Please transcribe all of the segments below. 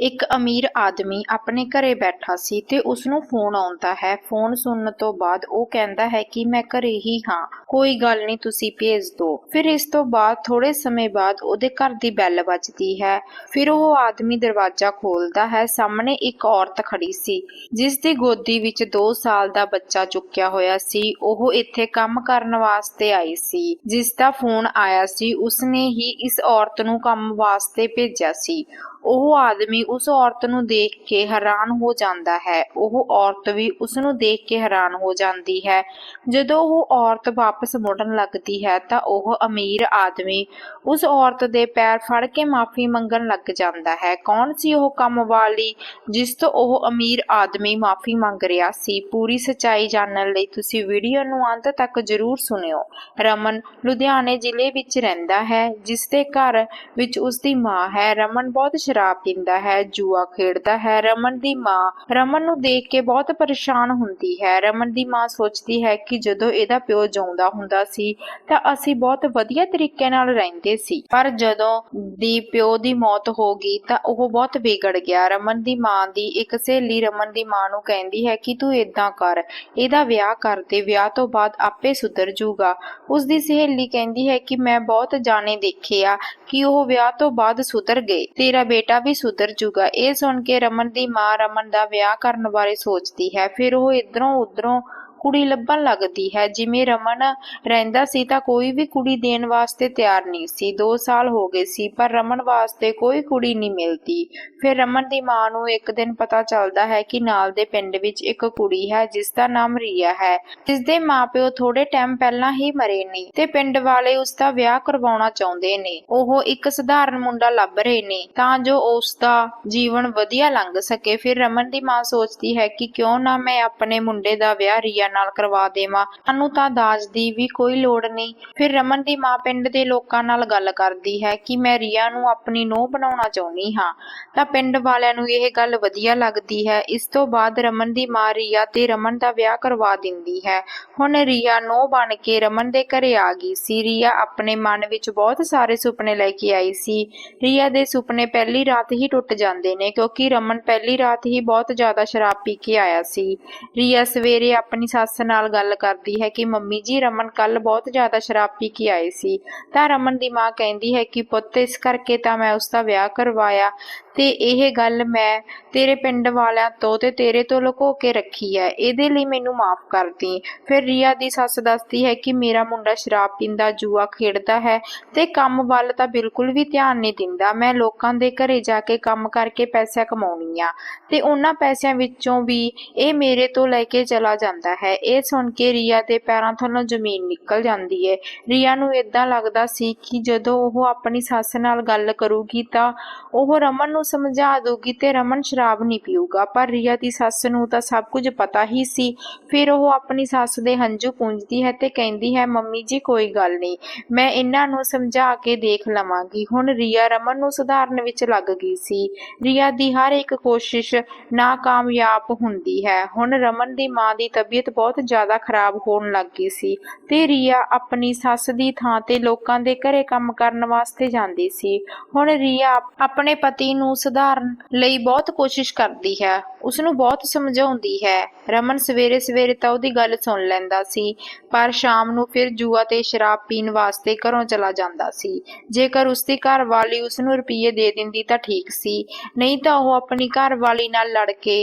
ਇੱਕ ਅਮੀਰ ਆਦਮੀ ਆਪਣੇ ਘਰੇ ਬੈਠਾ ਸੀ ਤੇ ਉਸਨੂੰ ਫੋਨ ਆਉਂਦਾ ਹੈ। ਫੋਨ ਸੁਣਨ ਤੋਂ ਬਾਅਦ ਉਹ ਕਹਿੰਦਾ ਹੈ ਕਿ ਮੈਂ ਘਰੇ ਹੀ ਹਾਂ। ਕੋਈ ਗੱਲ ਨਹੀਂ, ਤੁਸੀਂ ਭੇਜ ਦਿਓ ਫਿਰ ਇਸ ਤੋਂ ਬਾਅਦ ਥੋੜੇ ਸਮੇਂ ਬਾਅਦ ਉਹਦੇ ਘਰ ਦੀ ਬੈਲ ਵੱਜਦੀ ਹੈ। ਫਿਰ ਉਹ ਆਦਮੀ ਦਰਵਾਜ਼ਾ ਖੋਲਦਾ ਹੈ। ਸਾਹਮਣੇ ਇੱਕ ਔਰਤ ਖੜੀ ਸੀ, ਜਿਸ ਦੀ ਗੋਦੀ ਵਿੱਚ 2 ਸਾਲ ਦਾ ਬੱਚਾ ਚੁੱਕਿਆ ਹੋਇਆ ਸੀ। ਉਹ ਇੱਥੇ ਕੰਮ ਕਰਨ ਵਾਸਤੇ ਆਈ ਸੀ। ਜਿਸ ਦਾ ਫੋਨ ਆਇਆ ਸੀ, ਉਸਨੇ ਹੀ ਇਸ ਔਰਤ ਨੂੰ ਕੰਮ ਵਾਸਤੇ ਭੇਜਿਆ ਸੀ। ਉਹ ਆਦਮੀ ਉਸ ਔਰਤ ਨੂੰ ਦੇਖ ਕੇ ਹੈਰਾਨ ਹੋ ਜਾਂਦਾ ਹੈ। ਉਹ ਔਰਤ ਵੀ ਉਸ ਨੂੰ ਦੇਖ ਕੇ ਹੈਰਾਨ ਹੋ ਜਾਂਦੀ ਹੈ। ਜਦੋਂ ਉਹ ਔਰਤ ਵਾਪਸ ਮੁੜਨ ਲੱਗਦੀ ਹੈ ਤਾਂ ਉਹ ਅਮੀਰ ਆਦਮੀ ਉਸ ਔਰਤ ਦੇ ਪੈਰ ਫੜ ਕੇ ਮਾਫੀ ਮੰਗਣ ਲੱਗ ਜਾਂਦਾ ਹੈ। ਕੌਣ ਸੀ ਉਹ ਕੰਮ ਵਾਲੀ ਜਿਸ ਤੋਂ ਉਹ ਅਮੀਰ ਆਦਮੀ ਮਾਫੀ ਮੰਗ ਰਿਹਾ ਸੀ? ਪੂਰੀ ਸਚਾਈ ਜਾਣਨ ਲਈ ਤੁਸੀਂ ਵੀਡੀਓ ਨੂੰ ਅੰਤ ਤੱਕ ਜ਼ਰੂਰ ਸੁਣਿਓ। ਰਮਨ ਲੁਧਿਆਣੇ ਜ਼ਿਲ੍ਹੇ ਵਿੱਚ ਰਹਿੰਦਾ ਹੈ, ਜਿਸ ਦੇ ਘਰ ਵਿੱਚ ਉਸ ਦੀ ਮਾਂ ਹੈ। ਰਮਨ, ਬਹੁਤ ਸ਼ਰਾਬ ਪੀਂਦਾ ਹੈ, ਜੂਆ ਖੇਡਦਾ ਹੈ। ਰਮਨ ਦੀ ਮਾਂ, ਰਮਨ ਨੂੰ ਦੇਖ ਕੇ ਬਹੁਤ ਪਰੇਸ਼ਾਨ ਹੁੰਦੀ ਹੈ। ਰਮਨ ਦੀ ਮਾਂ ਸੋਚਦੀ ਹੈ ਕਿ ਜਦੋਂ ਇਹਦਾ ਪਿਓ ਜਿਉਂਦਾ ਹੁੰਦਾ ਸੀ, ਤਾਂ ਅਸੀਂ ਬਹੁਤ ਵਧੀਆ ਤਰੀਕੇ ਨਾਲ ਰਹਿੰਦੇ ਸੀ। ਪਰ ਜਦੋਂ ਦੀ ਪਿਓ ਦੀ ਮੌਤ ਹੋ ਗਈ, ਤਾਂ ਉਹ ਬਹੁਤ ਵਿਗੜ ਗਿਆ। ਰਮਨ ਦੀ ਮਾਂ ਦੀ ਇੱਕ ਸਹੇਲੀ ਰਮਨ ਦੀ ਮਾਂ ਨੂੰ ਕਹਿੰਦੀ ਹੈ ਕਿ ਤੂੰ ਇਦਾਂ ਕਰ, ਇਹਦਾ ਵਿਆਹ ਕਰ ਦੇ। ਵਿਆਹ ਤੋਂ ਬਾਅਦ ਆਪੇ ਸੁਧਰ ਜਾਊਗਾ ਉਸ ਦੀ ਸਹੇਲੀ ਕਹਿੰਦੀ ਹੈ ਕਿ ਮੈਂ ਬਹੁਤ ਜਾਣੇ ਦੇਖੇ ਆ ਕਿ ਉਹ ਵਿਆਹ ਤੋਂ ਬਾਅਦ ਸੁਧਰ ਗਏ। ਤੇਰਾ ਬੇਟਾ ਵੀ ਸੁਧਰ ਜੂਗਾ। ਇਹ ਸੁਣ ਕੇ ਰਮਨ ਦੀ ਮਾਂ ਰਮਨ ਦਾ ਵਿਆਹ ਕਰਨ ਬਾਰੇ ਸੋਚਦੀ ਹੈ। ਫਿਰ ਉਹ ਇਧਰੋਂ ਉਧਰੋਂ ਕੁੜੀ ਲੱਭਣ ਲੱਗਦੀ ਹੈ। ਜਿਵੇਂ ਰਮਨ ਰਹਿੰਦਾ ਸੀ ਤਾਂ ਕੋਈ ਵੀ ਕੁੜੀ ਦੇਣ ਵਾਸਤੇ ਤਿਆਰ ਨਹੀਂ ਸੀ। 2 ਸਾਲ ਹੋ ਗਏ ਸੀ, ਪਰ ਰਮਨ ਵਾਸਤੇ ਕੋਈ ਕੁੜੀ ਨਹੀਂ ਮਿਲਦੀ। ਫਿਰ ਰਮਨ ਦੀ ਮਾਂ ਨੂੰ ਇੱਕ ਦਿਨ ਪਤਾ ਚੱਲਦਾ ਹੈ ਕਿ ਨਾਲ ਦੇ ਪਿੰਡ ਵਿੱਚ ਇੱਕ ਕੁੜੀ ਹੈ, ਜਿਸ ਦਾ ਨਾਮ ਰੀਆ ਹੈ। ਜਿਸ ਦੇ ਮਾਪਿਓ ਥੋੜੇ ਟਾਈਮ ਪਹਿਲਾਂ ਹੀ ਮਰੇ ਨੇ ਤੇ ਪਿੰਡ ਵਾਲੇ ਉਸ ਦਾ ਵਿਆਹ ਕਰਵਾਉਣਾ ਚਾਹੁੰਦੇ ਨੇ। ਉਹ ਇੱਕ ਸਧਾਰਨ ਮੁੰਡਾ ਲੱਭ ਰਹੇ ਨੇ, ਤਾਂ ਜੋ ਉਸ ਦਾ ਜੀਵਨ ਵਧੀਆ ਲੰਘ ਸਕੇ। ਫਿਰ ਰਮਨ ਦੀ ਮਾਂ ਸੋਚਦੀ ਹੈ ਕਿ ਕਿਉਂ ਨਾ ਮੈਂ ਆਪਣੇ ਮੁੰਡੇ ਦਾ ਵਿਆਹ ਰੀਆ ਨਾਲ ਕਰਵਾ ਦੇਵਾਂ। ਸਾਨੂੰ ਤਾਂ ਦਾਜ ਦੀ ਵੀ ਕੋਈ ਲੋੜ ਨਹੀਂ। ਫਿਰ ਰਮਨ ਦੀ ਮਾਂ ਪਿੰਡ ਦੇ ਲੋਕਾਂ ਨਾਲ ਗੱਲ ਕਰਦੀ ਹੈ ਕਿ ਮੈਂ ਰੀਆ ਨੂੰ ਆਪਣੀ ਨੂੰਹ ਬਣਾਉਣਾ ਚਾਹੁੰਦੀ ਹਾਂ। ਤਾਂ ਪਿੰਡ ਵਾਲਿਆਂ ਨੂੰ ਇਹ ਗੱਲ ਵਧੀਆ ਲੱਗਦੀ ਹੈ। ਇਸ ਤੋਂ ਬਾਅਦ ਰਮਨ ਦੀ ਮਾਂ ਰੀਆ ਤੇ ਰਮਨ ਦਾ ਵਿਆਹ ਕਰਵਾ ਦਿੰਦੀ ਹੈ। ਹੁਣ ਰੀਆ ਨੂੰਹ ਬਣ ਕੇ ਰਮਨ ਦੇ ਘਰੇ ਆ ਗਈ ਸੀ। ਰੀਆ ਆਪਣੇ ਮਨ ਵਿੱਚ ਬਹੁਤ ਸਾਰੇ ਸੁਪਨੇ ਲੈ ਕੇ ਆਈ ਸੀ। ਰੀਆ ਦੇ ਸੁਪਨੇ ਪਹਿਲੀ ਰਾਤ ਹੀ ਟੁੱਟ ਜਾਂਦੇ ਨੇ, ਕਿਉਂਕਿ ਰਮਨ ਪਹਿਲੀ ਰਾਤ ਹੀ ਬਹੁਤ ਜ਼ਿਆਦਾ ਸ਼ਰਾਬ ਪੀ ਕੇ ਆਇਆ ਸੀ। ਰੀਆ ਸਵੇਰੇ ਆਪਣੀ ਸੱਸ ਨਾਲ ਗੱਲ ਕਰਦੀ ਹੈ ਕਿ ਮੰਮੀ ਜੀ, ਰਮਨ ਕੱਲ ਬਹੁਤ ਜ਼ਿਆਦਾ ਸ਼ਰਾਬ ਪੀ ਕੇ ਆਏ ਸੀ। ਤਾਂ ਰਮਨ ਦੀ ਮਾਂ ਕਹਿੰਦੀ ਹੈ ਕਿ ਪੁੱਤ, ਇਸ ਕਰਕੇ ਤਾਂ ਮੈਂ ਉਸ ਦਾ ਵਿਆਹ ਕਰਵਾਇਆ। ਤੇ ਇਹ ਗੱਲ ਮੈਂ ਤੇਰੇ ਪਿੰਡ ਵਾਲਿਆਂ ਤੋਂ ਤੇ ਤੇਰੇ ਤੋਂ ਲੁਕੋ ਕੇ ਰੱਖੀ ਹੈ। ਇਹਦੇ ਲਈ ਮੈਨੂੰ ਮਾਫ ਕਰ ਦੀ। ਫਿਰ ਰੀਆ ਦੀ ਸੱਸ ਦੱਸਦੀ ਹੈ ਕਿ ਮੇਰਾ ਮੁੰਡਾ ਸ਼ਰਾਬ ਪੀਂਦਾ, ਜੂਆ ਖੇਡਦਾ ਹੈ ਤੇ ਕੰਮ ਵੱਲ ਤਾਂ ਬਿਲਕੁਲ ਵੀ ਧਿਆਨ ਨਹੀਂ ਦਿੰਦਾ। ਮੈਂ ਲੋਕਾਂ ਦੇ ਘਰੇ ਜਾ ਕੇ ਕੰਮ ਕਰਕੇ ਪੈਸਾ ਕਮਾਉਣੀ ਆ। ਤੇ ਉਹਨਾਂ ਪੈਸਿਆਂ ਵਿੱਚੋਂ ਵੀ ਇਹ ਮੇਰੇ ਤੋਂ ਲੈ ਕੇ ਚਲਾ ਜਾਂਦਾ ਹੈ। ਇਹ ਸੁਣ ਕੇ ਰੀਆ ਦੇ ਪੈਰਾਂ ਥੱਲੋਂ ਜ਼ਮੀਨ ਨਿਕਲ ਜਾਂਦੀ ਹੈ। ਰੀਆ ਨੂੰ ਇਦਾਂ ਲੱਗਦਾ ਸੀ ਕਿ ਜਦੋਂ ਉਹ ਆਪਣੀ ਸੱਸ ਨਾਲ ਗੱਲ ਕਰੂਗੀ ਤਾਂ ਉਹ ਰਮਨ ਨੂੰ ਸਮਝਾ ਦੂਗੀ ਤੇ ਰਮਨ ਸ਼ਰਾਬ ਨਹੀਂ ਪੀਊਗਾ। ਪਰ ਰੀਆ ਦੀ ਸੱਸ ਨੂੰ ਤਾਂ ਸਭ ਕੁਝ ਪਤਾ ਹੀ ਸੀ। ਫਿਰ ਉਹ ਆਪਣੀ ਸੱਸ ਦੇ ਹੰਝੂ ਪੂੰਝਦੀ ਹੈ ਤੇ ਕਹਿੰਦੀ ਹੈ, ਮੰਮੀ ਜੀ, ਕੋਈ ਗੱਲ ਨਹੀਂ। ਮੈਂ ਇਹਨਾਂ ਨੂੰ ਸਮਝਾ ਕੇ ਦੇਖ ਲਵਾਂਗੀ। ਹੁਣ ਰੀਆ ਰਮਨ ਨੂੰ ਸੁਧਾਰਨ ਵਿੱਚ ਲੱਗ ਗਈ ਸੀ। ਰੀਆ ਦੀ ਹਰ ਇੱਕ ਕੋਸ਼ਿਸ਼ ਨਾਕਾਮਯਾਬ ਹੁੰਦੀ ਹੈ। ਹੁਣ ਰਮਨ ਦੀ ਮਾਂ ਦੀ ਤਬੀਅਤ ਬਹੁਤ ਜ਼ਿਆਦਾ ਖਰਾਬ ਹੋਣ ਲੱਗ ਗਈ ਸੀ ਤੇ ਰੀਆ ਆਪਣੀ ਸੱਸ ਦੀ ਥਾਂ ਤੇ ਲੋਕਾਂ ਦੇ ਘਰੇ ਕੰਮ ਕਰਨ ਵਾਸਤੇ ਜਾਂਦੀ ਸੀ। ਹੁਣ ਰੀਆ ਆਪਣੇ ਪਤੀ ਨੂੰ ਸੁਧਾਰਨ ਲਈ ਬਹੁਤ ਕੋਸ਼ਿਸ਼ ਕਰਦੀ ਹੈ। ਉਸ ਨੂੰ ਬਹੁਤ ਸਮਝਾਉਂਦੀ ਹੈ। ਰਮਨ ਸਵੇਰੇ ਸਵੇਰੇ ਤਾਂ ਉਹਦੀ ਗੱਲ ਸੁਣ ਲੈਂਦਾ ਸੀ, ਪਰ ਸ਼ਾਮ ਨੂੰ ਫਿਰ ਜੂਆ ਤੇ ਸ਼ਰਾਬ ਪੀਣ ਵਾਸਤੇ ਘਰੋਂ ਚਲਾ ਜਾਂਦਾ ਸੀ। ਜੇਕਰ ਉਸ ਦੀ ਘਰ ਵਾਲੀ ਉਸ ਨੂੰ ਰੁਪਈਏ ਦੇ ਦਿੰਦੀ ਤਾਂ ਠੀਕ ਸੀ, ਨਹੀਂ ਤਾਂ ਉਹ ਆਪਣੀ ਘਰ ਵਾਲੀ ਨਾਲ ਲੜ ਕੇ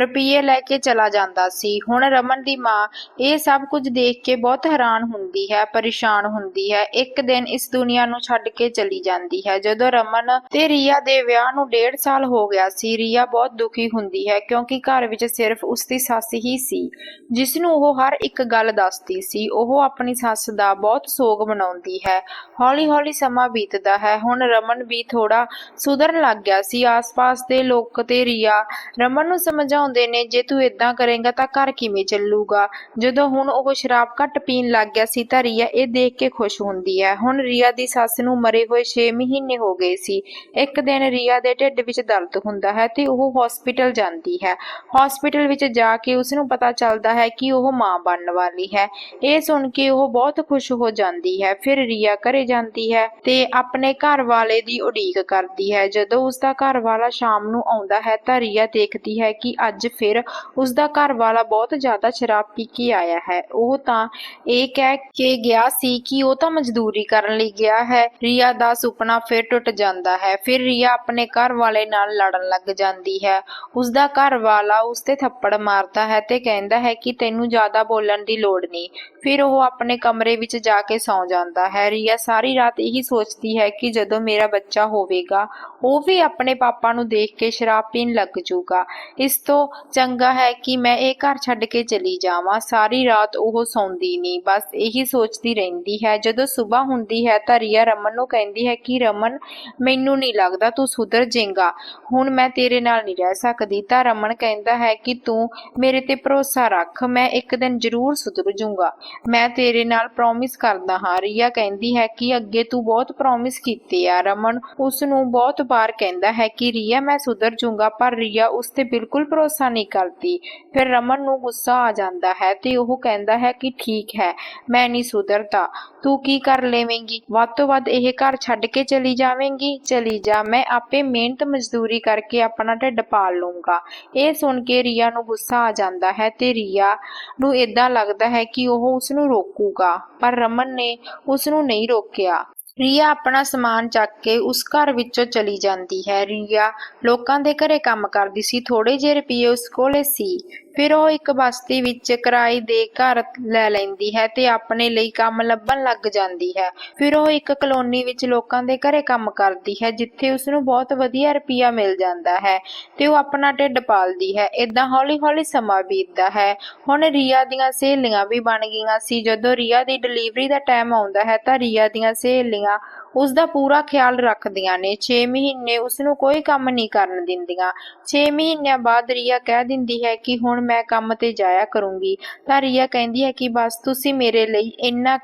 ਰੁਪਈਏ ਲੈ ਕੇ ਚਲਾ ਜਾਂਦਾ ਸੀ। ਹੁਣ ਰਮਨ ਦੀ ਮਾਂ ਇਹ ਸਭ ਕੁਝ ਦੇਖ ਕੇ ਬਹੁਤ ਹੈਰਾਨ ਹੁੰਦੀ ਹੈ, ਪਰੇਸ਼ਾਨ ਹੁੰਦੀ ਹੈ। ਇੱਕ ਦਿਨ ਇਸ ਦੁਨੀਆ ਨੂੰ ਛੱਡ ਕੇ ਚਲੀ ਜਾਂਦੀ ਹੈ। ਜਦੋਂ ਰਮਨ ਤੇ ਰੀਆ ਦੇ ਵਿਆਹ ਨੂੰ ਡੇਢ ਸਾਲ ਹੋ ਗਿਆ ਸੀ, ਰੀਆ ਬਹੁਤ ਦੁਖੀ ਹੁੰਦੀ ਹੈ ਕਿਉਂਕਿ ਘਰ ਵਿੱਚ ਸਿਰਫ ਉਸ ਦੀ ਸੱਸ ਹੀ ਸੀ, ਜਿਸ ਨੂੰ ਉਹ ਹਰ ਇੱਕ ਗੱਲ ਦੱਸਦੀ ਸੀ। ਉਹ ਆਪਣੀ ਸੱਸ ਦਾ ਬਹੁਤ ਸੋਗ ਮਨਾਉਂਦੀ ਹੈ। ਹੌਲੀ-ਹੌਲੀ ਸਮਾਂ ਬੀਤਦਾ ਹੈ। ਹੁਣ ਰਮਨ ਵੀ ਥੋੜਾ ਸੁਧਰਨ ਲੱਗ ਗਿਆ ਸੀ। ਆਸ-ਪਾਸ ਦੇ ਲੋਕ ਤੇ ਰੀਆ ਰਮਨ ਨੂੰ ਸਮਝਾ ਸਮਝਾਉਂਦੇ ਨੇ, ਜੇ ਤੂੰ ਇਦਾਂ ਕਰੇਂਗਾ ਤਾਂ ਘਰ ਕਿਵੇਂ ਚੱਲੂਗਾ? ਜਦੋਂ ਹੁਣ ਉਹ ਸ਼ਰਾਬ ਘੱਟ ਪੀਣ ਲੱਗ ਗਿਆ ਸੀ ਤਾਂ ਰੀਆ ਇਹ ਦੇਖ ਕੇ ਖੁਸ਼ ਹੁੰਦੀ ਹੈ। ਹੁਣ ਰੀਆ ਦੀ ਸੱਸ ਨੂੰ ਮਰੇ ਹੋਏ 6 ਮਹੀਨੇ ਹੋ ਗਏ ਸੀ। ਇੱਕ ਦਿਨ ਰੀਆ ਦੇ ਢਿੱਡ ਵਿੱਚ ਦਰਦ ਹੁੰਦਾ ਹੈ ਤੇ ਉਹ ਹਸਪੀਟਲ ਜਾਂਦੀ ਹੈ। ਹਸਪੀਟਲ ਵਿੱਚ ਜਾ ਕੇ ਉਸ ਨੂੰ ਪਤਾ ਚੱਲਦਾ ਹੈ ਕਿ ਉਹ ਮਾਂ ਬਣਨ ਵਾਲੀ ਹੈ। ਇਹ ਸੁਣ ਕੇ ਉਹ ਬਹੁਤ ਖੁਸ਼ ਹੋ ਜਾਂਦੀ ਹੈ। ਫਿਰ ਰੀਆ ਘਰੇ ਜਾਂਦੀ ਹੈ ਤੇ ਆਪਣੇ ਘਰ ਵਾਲੇ ਦੀ ਉਡੀਕ ਕਰਦੀ ਹੈ। ਜਦੋਂ ਉਸ ਦਾ ਘਰ ਵਾਲਾ ਸ਼ਾਮ ਨੂੰ ਆਉਂਦਾ ਹੈ ਤਾਂ ਰੀਆ ਦੇਖਦੀ ਹੈ ਕਿ ਅੱਜ ਫਿਰ ਉਸ ਦਾ ਘਰ ਵਾਲਾ ਬਹੁਤ ਜ਼ਿਆਦਾ ਸ਼ਰਾਬ ਪੀ ਕੇ ਆਇਆ ਹੈ। ਉਹ ਤਾਂ ਇਹ ਕਹਿ ਕੇ ਗਿਆ ਸੀ ਕਿ ਉਹ ਤਾਂ ਮਜ਼ਦੂਰੀ ਕਰਨ ਲਈ ਗਿਆ ਹੈ। ਰੀਆ ਦਾ ਸੁਪਨਾ ਫਿਰ ਟੁੱਟ ਜਾਂਦਾ ਹੈ। ਫਿਰ ਰੀਆ ਆਪਣੇ ਘਰ ਵਾਲੇ ਨਾਲ ਲੜਨ ਲੱਗ ਜਾਂਦੀ ਹੈ। ਉਸ ਦਾ ਘਰ ਵਾਲਾ ਉਸ ਤੇ ਥੱਪੜ ਮਾਰਦਾ ਹੈ ਤੇ ਕਹਿੰਦਾ ਹੈ ਕਿ ਤੈਨੂੰ ਜ਼ਿਆਦਾ ਬੋਲਣ ਦੀ ਲੋੜ ਨਹੀਂ। ਫਿਰ ਉਹ ਆਪਣੇ ਕਮਰੇ ਵਿੱਚ ਜਾ ਕੇ ਸੌਂ ਜਾਂਦਾ ਹੈ। ਰੀਆ ਸਾਰੀ ਰਾਤ ਇਹੀ ਸੋਚਦੀ ਹੈ ਕਿ ਜਦੋਂ ਮੇਰਾ ਬੱਚਾ ਹੋਵੇਗਾ ਉਹ ਵੀ ਆਪਣੇ ਪਾਪਾ ਨੂੰ ਦੇਖ ਕੇ ਸ਼ਰਾਬ ਪੀਣ ਲੱਗ ਜਾਊਗਾ ਇਸ ਤੋਂ ਚੰਗਾ ਹੈ ਕਿ ਮੈਂ ਇਹ ਘਰ ਛੱਡ ਕੇ ਚਲੀ ਜਾਵਾਂ। ਸਾਰੀ ਰਾਤ ਉਹ ਸੌਂਦੀ ਨਹੀਂ ਬਸ ਇਹੀ ਸੋਚਦੀ ਰਹਿੰਦੀ ਹੈ। ਜਦੋਂ ਸਵੇਰ ਹੁੰਦੀ ਹੈ ਤਾਂ ਰੀਆ ਰਮਨ ਨੂੰ ਕਹਿੰਦੀ ਹੈ ਕਿ ਰਮਨ, ਮੈਨੂੰ ਨਹੀਂ ਲੱਗਦਾ ਤੂੰ ਸੁਧਰ ਜਾਏਗਾ ਹੁਣ ਮੈਂ ਤੇਰੇ ਨਾਲ ਨਹੀਂ ਰਹਿ ਸਕਦੀ। ਤਾਂ ਰਮਨ ਕਹਿੰਦਾ ਹੈ ਕਿ ਤੂੰ ਮੇਰੇ ਤੇ ਭਰੋਸਾ ਰੱਖ, ਮੈਂ ਇੱਕ ਦਿਨ ਜ਼ਰੂਰ ਸੁਧਰ ਜਾਊਂਗਾ ਮੈਂ ਤੇਰੇ ਨਾਲ ਪ੍ਰੋਮਿਸ ਕਰਦਾ ਹਾਂ। ਰੀਆ ਕਹਿੰਦੀ ਹੈ ਕਿ ਅੱਗੇ ਤੂੰ ਬਹੁਤ ਪ੍ਰੋਮਿਸ ਕੀਤੇ ਆ। ਰਮਨ ਉਸ ਨੂੰ ਬਹੁਤ ਵਾਰ ਕਹਿੰਦਾ ਹੈ ਕਿ ਰੀਆ, ਮੈਂ ਸੁਧਰ ਜਾਊਂਗਾ ਪਰ ਰੀਆ ਉਸ ਤੇ ਬਿਲਕੁਲ ਭਰੋਸਾ ਨਹੀਂ ਕਰਦੀ। ਫਿਰ ਰਮਨ ਨੂੰ ਗੁੱਸਾ ਆ ਜਾਂਦਾ ਹੈ ਤੇ ਉਹ ਕਹਿੰਦਾ ਹੈ ਕਿ ਠੀਕ ਹੈ, ਮੈਂ ਨਹੀਂ ਸੁਧਰਦਾ। ਤੂੰ ਕੀ ਕਰ ਲਵੇਂਗੀ? ਵੱਧ ਤੋਂ ਵੱਧ ਇਹ ਘਰ ਛੱਡ ਕੇ ਚਲੀ ਜਾਵੇਂਗੀ? ਚਲੀ ਜਾ, ਮੈਂ ਆਪੇ ਮਿਹਨਤ ਮਜ਼ਦੂਰੀ ਕਰਕੇ ਆਪਣਾ ਢਿੱਡ ਪਾਲ ਲੂੰਗਾ। ਇਹ ਸੁਣ ਕੇ ਰੀਆ ਨੂੰ ਗੁੱਸਾ ਆ ਜਾਂਦਾ ਹੈ ਤੇ ਰੀਆ ਨੂੰ ਇਦਾਂ ਲੱਗਦਾ ਹੈ ਕਿ ਉਹ ਉਸ ਨੂੰ ਰੋਕੂਗਾ, ਪਰ ਰਮਨ ਨੇ ਉਸ ਨੂੰ ਨਹੀਂ ਰੋਕਿਆ। ਰੀਆ ਆਪਣਾ ਸਮਾਨ ਚੱਕ ਕੇ ਉਸ ਘਰ ਵਿੱਚੋਂ ਚਲੀ ਜਾਂਦੀ ਹੈ। ਰੀਆ ਲੋਕਾਂ ਦੇ ਘਰੇ ਕੰਮ ਕਰਦੀ ਸੀ। ਥੋੜੇ ਜਿਹੇ ਰੁਪਏ ਉਸ ਕੋਲੇ ਸੀ। ਫਿਰ ਉਹ ਇੱਕ ਬਸਤੀ ਵਿੱਚ ਕਿਰਾਏ ਦੇ ਘਰ ਲੈ ਲੈਂਦੀ ਹੈ ਤੇ ਆਪਣੇ ਲਈ ਕੰਮ ਲੱਭਣ ਲੱਗ ਜਾਂਦੀ ਹੈ। ਫਿਰ ਉਹ ਇੱਕ ਕਲੋਨੀ ਵਿੱਚ ਲੋਕਾਂ ਦੇ ਘਰੇ ਕੰਮ ਕਰਦੀ ਹੈ, ਜਿੱਥੇ ਉਸ ਨੂੰ ਬਹੁਤ ਵਧੀਆ ਰੁਪਈਆ ਮਿਲ ਜਾਂਦਾ ਹੈ ਤੇ ਉਹ ਆਪਣਾ ਢਿੱਡ ਪਾਲਦੀ ਹੈ। ਇਦਾਂ ਹੌਲੀ-ਹੌਲੀ ਸਮਾਂ ਬੀਤਦਾ ਹੈ। ਹੁਣ ਰੀਆ ਦੀਆਂ ਸਹੇਲੀਆਂ ਵੀ ਬਣ ਗਈਆਂ ਸੀ। ਜਦੋਂ ਰੀਆ ਦੀ ਡਿਲੀਵਰੀ ਦਾ ਟਾਈਮ ਆਉਂਦਾ ਹੈ ਤਾਂ ਰੀਆ ਦੀਆਂ ਸਹੇਲੀਆਂ ਉਸ ਦਾ ਪੂਰਾ ਖਿਆਲ ਰੱਖਦੀਆਂ ਨੇ। 6 ਮਹੀਨੇ ਉਸ ਨੂੰ ਕੋਈ ਕੰਮ ਨਹੀਂ ਕਰਨ ਦਿੰਦੀਆਂ। 6 ਮਹੀਨਿਆਂ ਬਾਅਦ ਰੀਆ ਕਹਿ ਦਿੰਦੀ ਹੈ ਕਿ ਹੁਣ ਮੈਂ ਕੰਮ ਤੇ ਜਾਇਆ ਕਰੂੰਗੀ। ਤਾਂ ਰੀਆ ਕਹਿੰਦੀ ਹੈ ਕਿ ਬਸ ਤੁਸੀਂ ਮੇਰੇ ਲਈ ਇੰਨਾ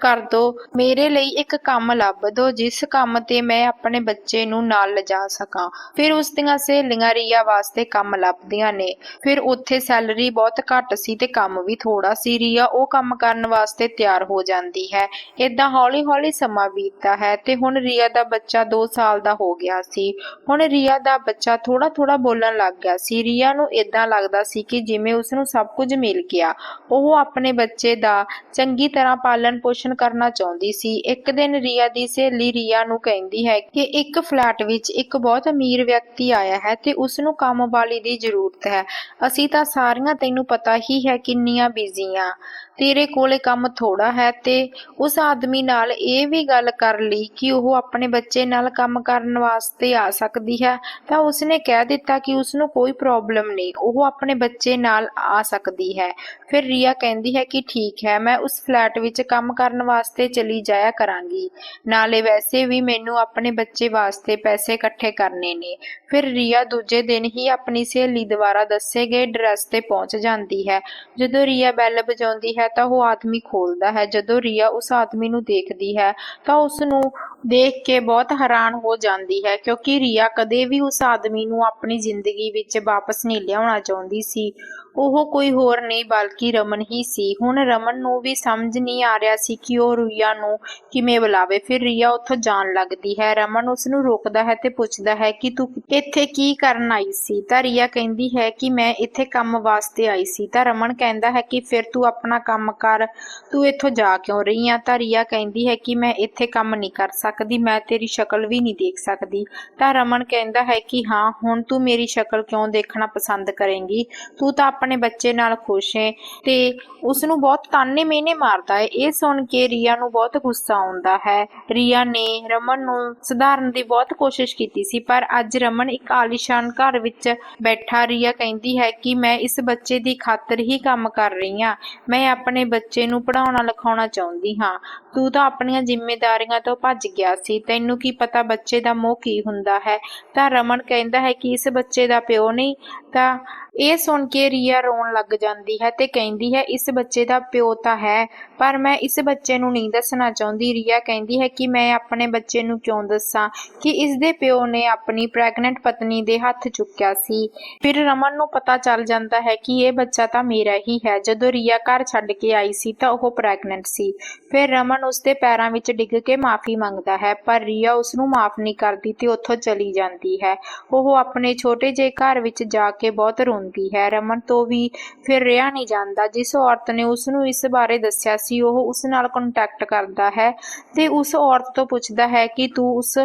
ਕਰ ਦਿਓ ਮੇਰੇ ਲਈ ਇੱਕ ਕੰਮ ਲੱਭ ਦਿਓ ਜਿਸ ਕੰਮ ਤੇ ਮੈਂ ਆਪਣੇ ਬੱਚੇ ਨੂੰ ਨਾਲ ਲਿਜਾ ਸਕਾਂ। ਫਿਰ ਉਸ ਦੀਆਂ ਸਹੇਲੀਆਂ ਰੀਆ ਵਾਸਤੇ ਕੰਮ ਲੱਭਦੀਆਂ ਨੇ। ਫਿਰ ਉੱਥੇ ਸੈਲਰੀ ਬਹੁਤ ਘੱਟ ਸੀ ਤੇ ਕੰਮ ਵੀ ਥੋੜਾ ਸੀ। ਰੀਆ ਉਹ ਕੰਮ ਕਰਨ ਵਾਸਤੇ ਤਿਆਰ ਹੋ ਜਾਂਦੀ ਹੈ। ਇਦਾਂ ਹੌਲੀ-ਹੌਲੀ ਸਮਾਂ ਬੀਤਦਾ ਹੈ। ਤੇ ਹੁਣ ਰੀਆ ਦਾ ਬੱਚਾ 2 ਸਾਲ ਦਾ ਹੋ ਗਿਆ ਸੀ। ਹੁਣ ਰੀਆ ਦਾ ਬੱਚਾ ਥੋੜਾ-ਥੋੜਾ ਬੋਲਣ ਲੱਗ ਗਿਆ ਸੀ। ਰੀਆ ਨੂੰ ਇਦਾਂ ਲੱਗਦਾ ਸੀ ਕਿ ਜਿਵੇਂ ਉਸ ਨੂੰ ਸਭ ਕੁਝ ਮਿਲ ਗਿਆ। ਉਹ ਆਪਣੇ ਬੱਚੇ ਦਾ ਚੰਗੀ ਤਰ੍ਹਾਂ ਪਾਲਣ ਪੋਸ਼ਣ ਕਰਨਾ ਚਾਹੁੰਦੀ ਸੀ। ਇੱਕ ਦਿਨ ਰੀਆ ਦੀ ਸਹੇਲੀ ਰੀਆ ਨੂੰ ਕਹਿੰਦੀ ਹੈ ਕਿ ਇੱਕ ਫਲੈਟ ਵਿੱਚ ਇੱਕ ਬਹੁਤ ਅਮੀਰ ਵਿਅਕਤੀ ਆਇਆ ਹੈ ਤੇ ਉਸ ਨੂੰ ਕੰਮ ਵਾਲੀ ਦੀ ਜ਼ਰੂਰਤ ਹੈ। ਅਸੀਂ ਤਾਂ ਸਾਰੀਆਂ ਤੈਨੂੰ ਪਤਾ ਹੀ ਹੈ ਕਿੰਨੀਆਂ ਬਿਜ਼ੀ ਆ। ਤੇਰੇ ਕੋਲੇ ਕੰਮ ਥੋੜਾ ਹੈ ਤੇ ਉਸ ਆਦਮੀ ਨਾਲ ਇਹ ਵੀ ਗੱਲ ਕਰ ਲਈ ਕਿ ਉਹ ਆਪਣੇ ਬੱਚੇ ਨਾਲ ਕੰਮ ਕਰਨ ਵਾਸਤੇ ਆ ਸਕਦੀ ਹੈ, ਤਾਂ ਉਸਨੇ ਕਹਿ ਦਿੱਤਾ ਕਿ ਉਸ ਨੂੰ ਕੋਈ ਪ੍ਰੋਬਲਮ ਨਹੀਂ, ਉਹ ਆਪਣੇ ਬੱਚੇ ਨਾਲ ਆ ਸਕਦੀ ਹੈ। ਫਿਰ ਰੀਆ ਕਹਿੰਦੀ ਹੈ ਕਿ ਠੀਕ ਹੈ, ਮੈਂ ਉਸ ਫਲੈਟ ਵਿੱਚ ਕੰਮ ਕਰਨ ਵਾਸਤੇ ਚਲੀ ਜਾਇਆ ਕਰਾਂਗੀ। ਨਾਲੇ ਵੈਸੇ ਵੀ ਮੈਨੂੰ ਆਪਣੇ ਬੱਚੇ ਵਾਸਤੇ ਪੈਸੇ ਇਕੱਠੇ ਕਰਨੇ ਨੇ। ਫਿਰ ਰੀਆ ਦੂਜੇ ਦਿਨ ਹੀ ਆਪਣੀ ਸਹੇਲੀ ਦੁਆਰਾ ਦੱਸੇ ਗਏ ਡਰੈਸ ਤੇ ਪਹੁੰਚ ਜਾਂਦੀ ਹੈ। ਜਦੋਂ ਰੀਆ ਬੈਲ ਵਜਾਉਂਦੀ ਹੈ ਤਾਂ ਉਹ ਆਦਮੀ ਖੋਲਦਾ ਹੈ। ਜਦੋਂ ਰੀਆ ਉਸ ਆਦਮੀ ਨੂੰ ਦੇਖਦੀ ਹੈ ਤਾਂ ਉਸ ਨੂੰ know ਦੇਖ ਕੇ ਬਹੁਤ ਹੈਰਾਨ ਹੋ ਜਾਂਦੀ ਹੈ, ਕਿਉਂਕਿ ਰੀਆ ਕਦੇ ਵੀ ਉਸ ਆਦਮੀ ਨੂੰ ਆਪਣੀ ਜ਼ਿੰਦਗੀ ਵਿੱਚ ਵਾਪਸ ਨਹੀਂ ਲਿਆਉਣਾ ਚਾਹੁੰਦੀ ਸੀ। ਉਹ ਕੋਈ ਹੋਰ ਨਹੀਂ, ਬਲਕਿ ਰਮਨ ਹੀ ਸੀ। ਹੁਣ ਰਮਨ ਨੂੰ ਵੀ ਸਮਝ ਨਹੀਂ ਆ ਰਿਹਾ ਸੀ ਕਿ ਉਹ ਰੀਆ ਨੂੰ ਕਿਵੇਂ ਬੁਲਾਵੇ। ਫਿਰ ਰੀਆ ਉੱਥੋਂ ਜਾਣ ਲੱਗਦੀ ਹੈ। ਰਮਨ ਉਸ ਨੂੰ ਰੋਕਦਾ ਹੈ ਤੇ ਪੁੱਛਦਾ ਹੈ ਕਿ ਤੂੰ ਇੱਥੇ ਕੀ ਕਰਨ ਆਈ ਸੀ? ਤਾਂ ਰੀਆ ਕਹਿੰਦੀ ਹੈ ਕਿ ਮੈਂ ਇੱਥੇ ਕੰਮ ਵਾਸਤੇ ਆਈ ਸੀ। ਤਾਂ ਰਮਨ ਕਹਿੰਦਾ ਹੈ ਕਿ ਫਿਰ ਤੂੰ ਆਪਣਾ ਕੰਮ ਕਰ। ਤੂੰ ਇੱਥੋਂ ਜਾ ਕਿਉਂ ਰਹੀ ਆ? ਤਾਂ ਰੀਆ ਕਹਿੰਦੀ ਹੈ ਕਿ ਮੈਂ ਇੱਥੇ ਕੰਮ ਨਹੀਂ ਕਰ ਸਕਦੀ ਸਕਦੀ, ਮੈਂ ਤੇਰੀ ਸ਼ਕਲ ਵੀ ਨਹੀਂ ਦੇਖ ਸਕਦੀ। ਤਾਂ ਰਮਨ ਕਹਿੰਦਾ ਹੈ ਕਿ ਹਾਂ, ਹੁਣ ਤੂੰ ਮੇਰੀ ਸ਼ਕਲ ਕਿਉਂ ਦੇਖਣਾ ਪਸੰਦ ਕਰੇਂਗੀ? ਤੂੰ ਤਾਂ ਆਪਣੇ ਬੱਚੇ ਨਾਲ ਖੁਸ਼ ਹੈ ਤੇ ਉਸ ਨੂੰ ਬਹੁਤ ਤਾਨੇ ਮੇਨੇ ਮਾਰਦਾ ਹੈ। ਇਹ ਸੁਣ ਕੇ ਰੀਆ ਨੂੰ ਬਹੁਤ ਗੁੱਸਾ ਆਉਂਦਾ ਹੈ। ਰੀਆ ਨੇ ਰਮਨ ਨੂੰ ਸੁਧਾਰਨ ਦੀ ਬਹੁਤ ਕੋਸ਼ਿਸ਼ ਕੀਤੀ ਸੀ, ਪਰ ਅੱਜ ਰਮਨ ਇੱਕ ਆਲੀਸ਼ਾਨ ਘਰ ਵਿੱਚ ਬੈਠਾ। ਰੀਆ ਕਹਿੰਦੀ ਹੈ ਕਿ ਮੈਂ ਇਸ ਬੱਚੇ ਦੀ ਖਾਤਰ ਹੀ ਕੰਮ ਕਰ ਰਹੀ ਹਾਂ। ਮੈਂ ਆਪਣੇ ਬੱਚੇ ਨੂੰ ਪੜਾਉਣਾ ਲਿਖਾਉਣਾ ਚਾਹੁੰਦੀ ਹਾਂ। ਤੂੰ ਤਾਂ ਆਪਣੀਆਂ ਜ਼ਿੰਮੇਵਾਰੀਆਂ ਤੋਂ ਭੱਜ ਗਿਆ। ਸੀ। ਤੈਨੂੰ ਕੀ ਪਤਾ ਬੱਚੇ ਦਾ ਮੋਹ ਕੀ ਹੁੰਦਾ ਹੈ? ਤਾਂ ਰਮਨ ਕਹਿੰਦਾ ਹੈ ਕਿ ਇਸ ਬੱਚੇ ਦਾ ਪਿਓ ਨਹੀਂ, ਤਾਂ ਇਹ ਸੁਣ ਕੇ ਰੀਆ ਰੋਣ ਲੱਗ ਜਾਂਦੀ ਹੈ ਤੇ ਕਹਿੰਦੀ ਹੈ, ਇਸ ਬੱਚੇ ਦਾ ਪਿਓ ਤਾਂ ਹੈ, ਪਰ ਮੈਂ ਇਸ ਬੱਚੇ ਨੂੰ ਨਹੀਂ ਦੱਸਣਾ ਚਾਹੁੰਦੀ। ਰੀਆ ਕਹਿੰਦੀ ਹੈ ਕਿ ਮੈਂ ਆਪਣੇ ਬੱਚੇ ਨੂੰ ਕਿਉਂ ਦੱਸਾਂ ਕਿ ਇਸ ਦੇ ਪਿਓ ਨੇ ਆਪਣੀ ਪ੍ਰੈਗਨੈਂਟ ਪਤਨੀ ਦੇ ਹੱਥ ਚੁੱਕਿਆ ਸੀ। ਫਿਰ ਰਮਨ ਨੂੰ ਪਤਾ ਚੱਲ ਜਾਂਦਾ ਹੈ ਕਿ ਇਹ ਬੱਚਾ ਤਾਂ ਮੇਰਾ ਹੀ ਹੈ। ਜਦੋਂ ਰੀਆ ਘਰ ਛੱਡ ਕੇ ਆਈ ਸੀ ਤਾਂ ਉਹ ਪ੍ਰੈਗਨੈਂਟ ਸੀ। ਫਿਰ ਰਮਨ ਉਸ ਦੇ ਪੈਰਾਂ ਵਿੱਚ ਡਿੱਗ ਕੇ ਮਾਫੀ ਮੰਗਦਾ ਹੈ, ਪਰ ਰੀਆ ਉਸ ਨੂੰ ਮਾਫ ਨਹੀਂ ਕਰਦੀ ਤੇ ਉੱਥੋਂ ਚਲੀ ਜਾਂਦੀ ਹੈ। ਉਹ ਆਪਣੇ ਛੋਟੇ ਜਿਹੇ ਘਰ ਵਿੱਚ ਜਾ ਕੇ ਬਹੁਤ ਰੋਂਦੀ ਹੈ। ਰਮਨ ਤੋਂ ਵੀ ਫਿਰ ਰਿਹਾ ਨਹੀਂ ਜਾਂਦਾ। ਜਿਸ ਔਰਤ ਨੇ ਉਸ ਨੂੰ ਇਸ ਬਾਰੇ ਦੱਸਿਆ ਸੀ, ਉਹ ਉਸ ਨਾਲ ਕੰਟੈਕਟ ਕਰਦਾ ਹੈ ਤੇ ਉਸ ਔਰਤ ਤੋਂ ਪੁੱਛਦਾ ਹੈ ਕਿ ਤੂੰ ਉਸ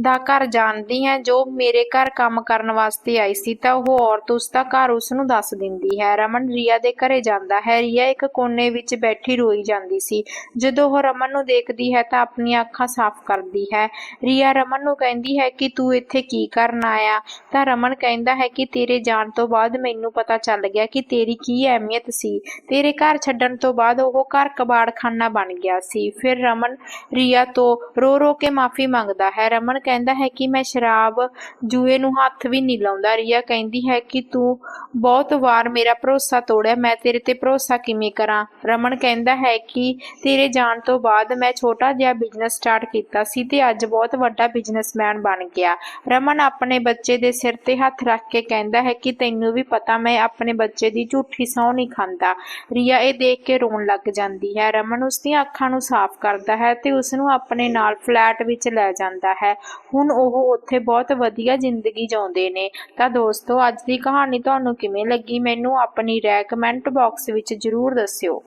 ਦਾ ਘਰ ਜਾਣਦੀ ਹੈ? ਜੋ ਮੇਰੇ ਘਰ ਕੰਮ ਕਰਨ ਵਾਸਤੇ ਆਈ ਸੀ, ਤਾਂ ਉਹ ਔਰਤ ਉਸ ਦਾ ਘਰ ਉਸ ਨੂੰ ਦੱਸ ਦਿੰਦੀ ਹੈ। ਰਮਨ ਰੀਆ ਦੇ ਘਰੇ ਜਾਂਦਾ ਹੈ। ਰੀਆ ਇੱਕ ਕੋਨੇ ਵਿੱਚ ਬੈਠੀ ਰੋਈ ਜਾਂਦੀ ਸੀ। ਜਦੋਂ ਉਹ ਰਮਨ ਨੂੰ ਦੇਖਦੀ ਹੈ, ਤਾਂ ਆਪਣੀਆਂ ਅੱਖਾਂ ਸਾਫ਼ ਕਰਦੀ ਹੈ। ਰੀਆ ਰਮਨ ਨੂੰ ਕਹਿੰਦੀ ਹੈ ਕਿ ਤੂੰ ਇੱਥੇ ਕੀ ਕਰਨ ਆਇਆ? ਤਾਂ ਰਮਨ ਕਹਿੰਦਾ ਹੈ ਕਿ ਤੇਰੇ ਜਾਣ ਤੋਂ ਬਾਅਦ ਮੈਨੂੰ ਪਤਾ ਚੱਲ ਗਿਆ ਕਿ ਤੇਰੀ ਕੀ ਅਹਿਮੀਅਤ ਸੀ। ਤੇਰੇ ਘਰ ਛੱਡਣ ਤੋਂ ਬਾਅਦ ਉਹ ਘਰ ਕਬਾੜਖਾਨਾ ਬਣ ਗਿਆ ਸੀ। ਫਿਰ ਰਮਨ ਰੀਆ ਤੋਂ ਰੋ ਰੋ ਕੇ ਮਾਫੀ ਮੰਗਦਾ ਹੈ। ਰਮਨ ਕਹਿੰਦਾ ਹੈ ਕਿ ਮੈਂ ਸ਼ਰਾਬ ਜੂਏ ਨੂੰ ਹੱਥ ਵੀ ਨਹੀਂ ਲਾਉਂਦਾ। ਰੀਆ ਕਹਿੰਦੀ ਹੈ ਕਿ ਤੂੰ ਬਹੁਤ ਵਾਰ ਮੇਰਾ ਭਰੋਸਾ ਤੋੜਿਆ। ਮੈਂ ਤੇਰੇ ਤੇ ਭਰੋਸਾ ਕਿਵੇਂ ਕਰਾਂ? ਰਮਨ ਕਹਿੰਦਾ ਹੈ ਕਿ ਤੇਰੇ ਜਾਣ ਤੋਂ ਬਾਅਦ ਮੈਂ ਛੋਟਾ ਜਿਹਾ ਬਿਜ਼ਨਸ ਸਟਾਰਟ ਕੀਤਾ ਸੀ ਤੇ ਅੱਜ ਬਹੁਤ ਵੱਡਾ ਬਿਜ਼ਨਸਮੈਨ ਬਣ ਗਿਆ। ਰਮਨ ਆਪਣੇ ਬੱਚੇ ਦੇ ਸਿਰ ਤੇ ਹੱਥ ਰੱਖ ਕੇ ਕਹਿੰਦਾ ਹੈ ਕਿ ਤੈਨੂੰ ਵੀ ਪਤਾ, ਮੈਂ ਆਪਣੇ ਬੱਚੇ ਦੀ ਝੂਠੀ ਸਹੁੰ ਨਹੀਂ ਖਾਂਦਾ। ਰੀਆ ਇਹ ਦੇਖ ਕੇ ਰੋਣ ਲੱਗ ਜਾਂਦੀ ਹੈ। ਰਮਨ ਉਸ ਦੀਆਂ ਅੱਖਾਂ ਨੂੰ ਸਾਫ਼ ਕਰਦਾ ਹੈ ਤੇ ਉਸ ਨੂੰ ਆਪਣੇ ਨਾਲ ਫਲੈਟ ਵਿੱਚ ਲੈ ਜਾਂਦਾ ਹੈ। ਹੁਣ ਉਹ ਉੱਥੇ ਬਹੁਤ ਵਧੀਆ ਜ਼ਿੰਦਗੀ ਜਿਉਂਦੇ ਨੇ। ਤਾਂ ਦੋਸਤੋ, ਅੱਜ ਦੀ ਕਹਾਣੀ ਤੁਹਾਨੂੰ ਕਿਵੇਂ ਲੱਗੀ? ਮੈਨੂੰ ਆਪਣੀ ਰਾਏ ਕਮੈਂਟ ਬਾਕਸ ਵਿੱਚ ਜ਼ਰੂਰ ਦੱਸਿਓ।